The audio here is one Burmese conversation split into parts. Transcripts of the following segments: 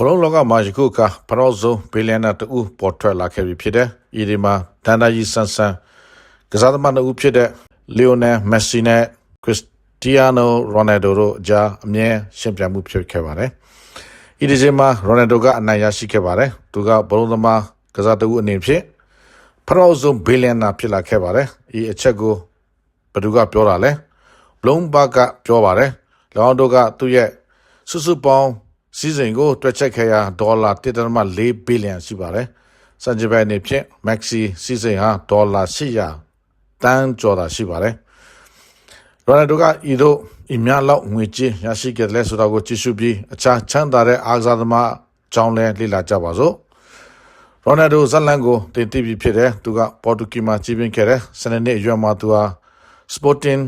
ဘလုံးလောကမှာယခုအခါပရောဇုံဘီလီယံနာတူပေါ်ထွက်လာခဲ့ပြီဖြစ်တယ်။ဤဒီမှာဒန်ဒါကြီးဆန်ဆန်ကစားသမားနှစ်ဦးဖြစ်တဲ့လီယိုနယ်မက်ဆီနဲ့ခရစ္စတီယာနိုရိုနယ်ဒိုတို့အကြားအမြဲရှင်ပြိုင်မှုဖြစ်ခဲ့ပါတယ်။ဤဒီချိန်မှာရိုနယ်ဒိုကအနိုင်ရရှိခဲ့ပါတယ်။သူကဘလုံးသမားကစားတူအနေဖြင့်ပရောဇုံဘီလီယံနာဖြစ်လာခဲ့ပါတယ်။ဤအချက်ကိုဘယ်သူကပြောတာလဲ။ Bloomberg ကပြောပါတယ်။လောင်ဒိုကသူ့ရဲ့စုစုပေါင်း စီစဉ်ကိုတွက်ချက်ခဲ့ရာဒေါ်လာ1.4ဘီလီယံရှိပါတယ်။စံကြယ်ပဲအနေဖြင့် Maxi စီစဉ်ဟာဒေါ်လာ800တန်းကျော်တာရှိပါတယ်။ရိုနယ်ဒိုကဤတို့အများလောက်ငွေကြေးရရှိခဲ့တယ်ဆိုတာကိုကြည့်ရှုပြီးအခြားချမ်းသာတဲ့အားကစားသမားအကြောင်းလဲလေ့လာကြပါစို့။ရိုနယ်ဒိုဇလန်ကိုတင်တိပြီးဖြစ်တယ်သူကပေါ်တူဂီမှာကြီးပင်းခဲ့တယ်စနေနေ့အရွယ်မှာသူဟာ Sporting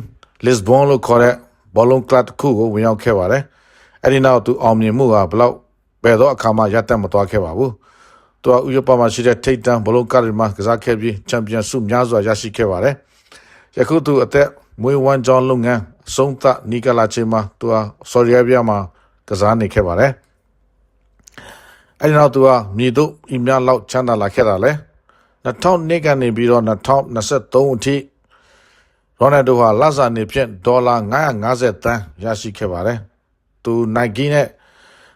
Lisbon လို့ခေါ်တဲ့ဘောလုံးကလပ်တစ်ခုကိုဝင်ရောက်ခဲ့ပါတယ်။ အဲ့ဒီနောက်သူအောင်မြင်မှုဟာဘလောက်ဘယ်တော့အခါမှရပ်တန့်မသွားခဲ့ပါဘူး။သူကဥရောပမှာရှိတဲ့ထိပ်တန်းဘောလုံးကလပ်မှာကစားခဲ့ပြီးချန်ပီယံဆုများစွာရရှိခဲ့ပါတယ်။ယခုသူအသက်မွေးဝမ်းကြောင်းလုပ်ငန်းအဆုံးသတ်နီကလာချေမှာသူဟာဆော်ဒီအာရေဗျမှာကစားနေခဲ့ပါတယ်။အဲဒီနောက်သူကမြေတို့အီမြလောက်ချမ်းသာလာခဲ့တာလေ2002ကနေပြီးတော့2023အထိရိုနယ်ဒိုဟာလာဇာနေဖြင့်ဒေါ်လာ950တန်းရရှိခဲ့ပါတယ်။ သူ Nike နဲ့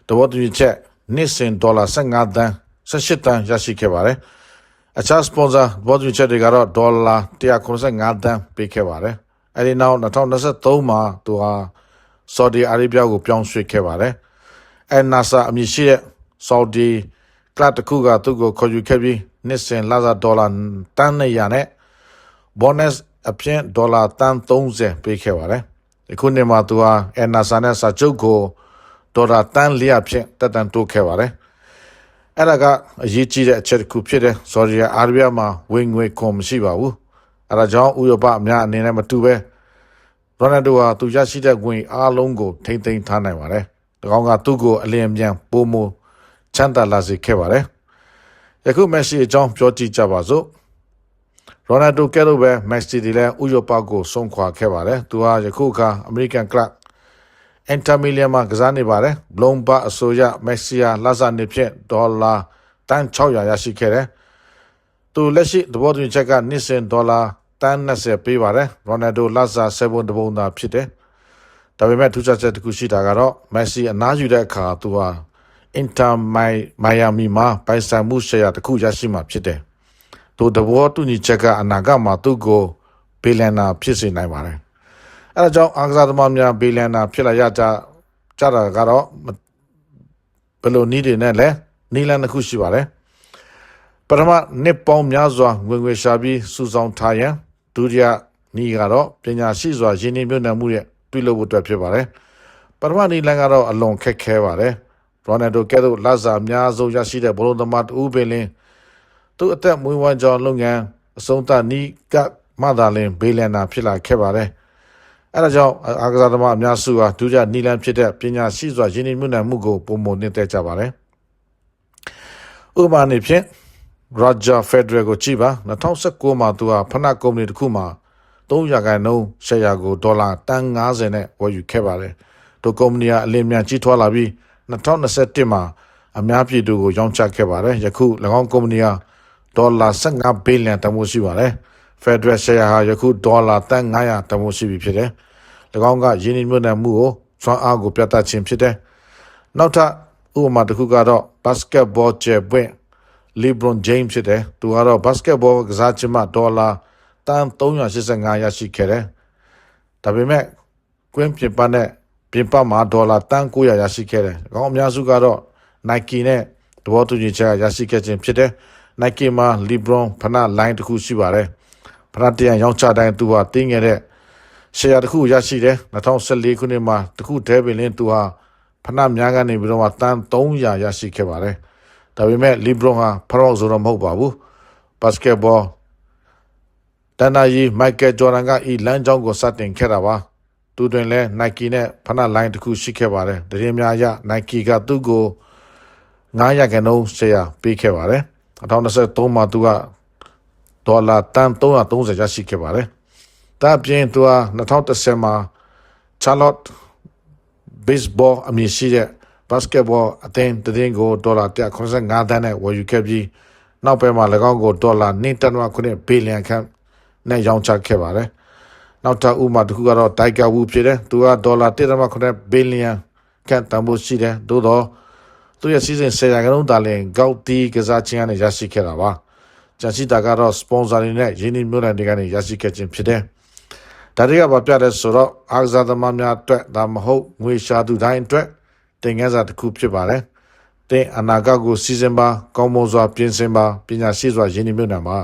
တဘောတူညီချက်နှစ်စဉ်ဒေါ်လာ15တန်း18တန်းရရှိခဲ့ပါတယ်။အခြားစပွန်ဆာဘောတူညီချက်တွေကတော့ဒေါ်လာ195တန်းပေးခဲ့ပါတယ်။အဲဒီနောက်2023မှာသူဟာဆော်ဒီအာရေဗျကိုပြောင်းရွှေ့ခဲ့ပါတယ်။အဲနာဆာအမည်ရှိတဲ့ဆော်ဒီကလပ်တစ်ခုကသူ့ကိုခေါ်ယူခဲ့ပြီးနှစ်စဉ်လာဇာဒေါ်လာတန်း200နဲ့ bonus အပြင်ဒေါ်လာတန်း30ပေးခဲ့ပါတယ်။ ဒီခုနှစ်မှာသူဟာအနာဆာနဲ့စာချုပ်ကိုဒေါ်လာတန်း400ဖြင့်တက်တန်တိုးခဲ့ပါတယ်။အဲ့ဒါကအရေးကြီးတဲ့အချက်တစ်ခုဖြစ်တဲ့ဆော်ဒီအာရေဗျမှာဝင်ငွေခွန်မရှိပါဘူး။အဲ့ဒါကြောင့်ဥရောပအများအနေနဲ့မတူပဲရိုနယ်ဒိုဟာသူရရှိတဲ့ဝင်အားလုံးကိုထိမ့်သိမ်းထားနိုင်ပါတယ်။ဒီကောင်ကသူ့ကိုအလင်းပြန်ပို့မို့ချမ်းသာလာစေခဲ့ပါတယ်။ယခုမက်ဆီအကြောင်းပြောကြည့်ကြပါစို့။ ရိုနယ်ဒိုကဲလို့ပဲမက်ဆီဒီလည်းဥရောပကိုဆုံးခွာခဲ့ပါတယ်သူဟာယခုအခါအမေရိကန်ကလပ်အန်တာမီလီယံမှာကစားနေပါတယ်ဘလုံဘအဆိုရမက်ဆီယာလာဇာနေဖြင့်ဒေါ်လာတန်600ရရှိခဲ့တယ်သူလက်ရှိသဘောတူညီချက်ကနှစ်စဉ်ဒေါ်လာတန်20ပေးပါတယ်ရိုနယ်ဒိုလာဇာ7တပုံသာဖြစ်တယ်ဒါပေမဲ့ထူးခြားချက်တစ်ခုရှိတာကတော့မက်ဆီအနားယူတဲ့အခါသူဟာအင်တာမိုင်မိုင်ယာမီမှာပိုင်ဆိုင်မှုရှယ်ယာတစ်ခုရရှိမှဖြစ်တယ် သူတဘောတူညီချက်ကအနာဂတ်မှာသူ့ကိုဘီလန်နာဖြစ်စေနိုင်ပါတယ်။အဲဒါကြောင့်အားကစားသမားများဘီလန်နာဖြစ်လာရကြကြတာကတော့ဘယ်လိုနည်းတွေနဲ့လဲနီလန်တစ်ခုရှိပါတယ်။ပထမနှစ်ပေါင်းများစွာငွေငွေရှာပြီးစုဆောင်ထားရန်ဒုတိယနီကတော့ပညာရှိစွာရင်းနှီးမြှုပ်နှံမှုရဲ့ပြုလုပ်ဖို့အတွက်ဖြစ်ပါတယ်။ပထမနီလန်ကတော့အလွန်ခက်ခဲပါတယ်။ရိုနယ်ဒိုကဲတို့လာဇာအများဆုံးရရှိတဲ့ဘလုံးသမားတူပင်လင်း သူ့အသက်မွေးဝမ်းကြောင်းလုပ်ငန်းအဆုံးသတ်နီးကမှသာလင်ဘေးလန်နာဖြစ်လာခဲ့ပါတယ်။အဲဒါကြောင့်အာကစားသမားအများစုဟာဒုတိယနီလန်ဖြစ်တဲ့ပညာရှိစွာရင်းနှီးမြှုပ်နှံမှုကိုပုံမနှင်းသက်ကြပါတယ်။ဥပမာအနေဖြင့် Roger Federer ကိုကြည့်ပါ2019မှာသူဟာဖနက်ကုမ္ပဏီတစ်ခုမှာ300ခန့်နှုန်းရှယ်ယာကိုဒေါ်လာတန်း90နဲ့ဝယ်ယူခဲ့ပါတယ်။ဒိုကုမ္ပဏီကအလင်းမြန်ကြီးထွားလာပြီး2021မှာအများပြည်သူကိုရောင်းချခဲ့ပါတယ်။ယခု၎င်းကုမ္ပဏီဟာ ဒေါ်လာ15ဘီလီယံတန်ဖိုးရှိပါတယ်။ Federal Share ဟာယခုဒေါ်လာတန်900တန်ဖိုးရှိပြီဖြစ်တယ်။၎င်းကယင်းနှိမ့်မြတ်မှုကိုစွမ်းအားကိုပြသခြင်းဖြစ်တယ်။နောက်ထပ်ဥပမာတစ်ခုကတော့ basketball ကျယ်ပွင့် LeBron James ဖြစ်တယ်။သူကတော့ basketball ကစားခြင်းမှာဒေါ်လာတန်385ရရှိခဲ့တယ်။ဒါပေမဲ့ကွင်းပြင်ပနဲ့ပြင်ပမှာဒေါ်လာတန်900ရရှိခဲ့တယ်။အကောင်အများစုကတော့ Nike နဲ့သဘောတူညီချက်ရရှိခဲ့ခြင်းဖြစ်တယ်။ Nike မှာ LeBron ဖနာလိုင်းတစ်ခုရှိပါတယ်ဖနာတရန်ရောင်းချတိုင်းသူဟာတင်းငယ်တဲ့ရှယ်ယာတစ်ခုရရှိတယ်2014ခုနှစ်မှာတစ်ခုတည်းပင်လင်းသူဟာဖနာများကနေပြီးတော့မှတန်300ရရှိခဲ့ပါတယ်ဒါပေမဲ့ LeBron ဟာဖရော့ဆိုတော့မဟုတ်ပါဘူးဘတ်စကက်ဘောတန်နာယီမိုက်ကယ်ဂျော်ဒန်ကဤလမ်းကြောင်းကိုစတင်ခဲ့တာပါသူတွင်လဲ Nike နဲ့ဖနာလိုင်းတစ်ခုရှိခဲ့ပါတယ်တရင်များအရ Nike ကသူ့ကို900ခန်းလုံးရှယ်ယာပေးခဲ့ပါတယ် 2023မှာသူကဒေါ်လာတန်330ရရှိခဲ့ပါတယ်။ဒါပြင်သူက2010မှာ Charlotte Baseball အမည်ရှိတဲ့ဘတ်စကက်ဘောအသင်းတည်င်းကိုဒေါ်လာ185သန်းနဲ့ဝယ်ယူခဲ့ပြီးနောက်ပိုင်းမှာ၎င်းကိုဒေါ်လာ1.9ဘီလီယံခန့်နဲ့ရောင်းချခဲ့ပါတယ်။နောက်ထပ်ဥပမာတစ်ခုကတော့တိုက်ကဝူဖြစ်တယ်။သူကဒေါ်လာ1.9ဘီလီယံခန့်တန်ဖိုးရှိတယ်။သို့တော့ သူရဲ့စီစဉ်ဆယ်ရာခိုင်နှုန်းသာလျှင်ဂေါက်တီကစားခြင်းကနေရရှိခဲ့တာပါ။ဂျန်စီတာကတော့စပွန်ဆာတွေနဲ့ယင်းနှိမ့်မြို့နယ်တွေကနေရရှိခဲ့ခြင်းဖြစ်တယ်။ဒါတွေကဘာပြတဲ့ဆိုတော့အားကစားသမားများအတွက်ဒါမဟုတ်ငွေရှာသူတိုင်းအတွက်တင်ငန်းစာတစ်ခုဖြစ်ပါတယ်။တင်အနာဂတ်ကိုစီစဉ်ပါကောင်းမွန်စွာပြင်ဆင်ပါပညာရှိစွာယင်းနှိမ့်မြို့နယ်မှာ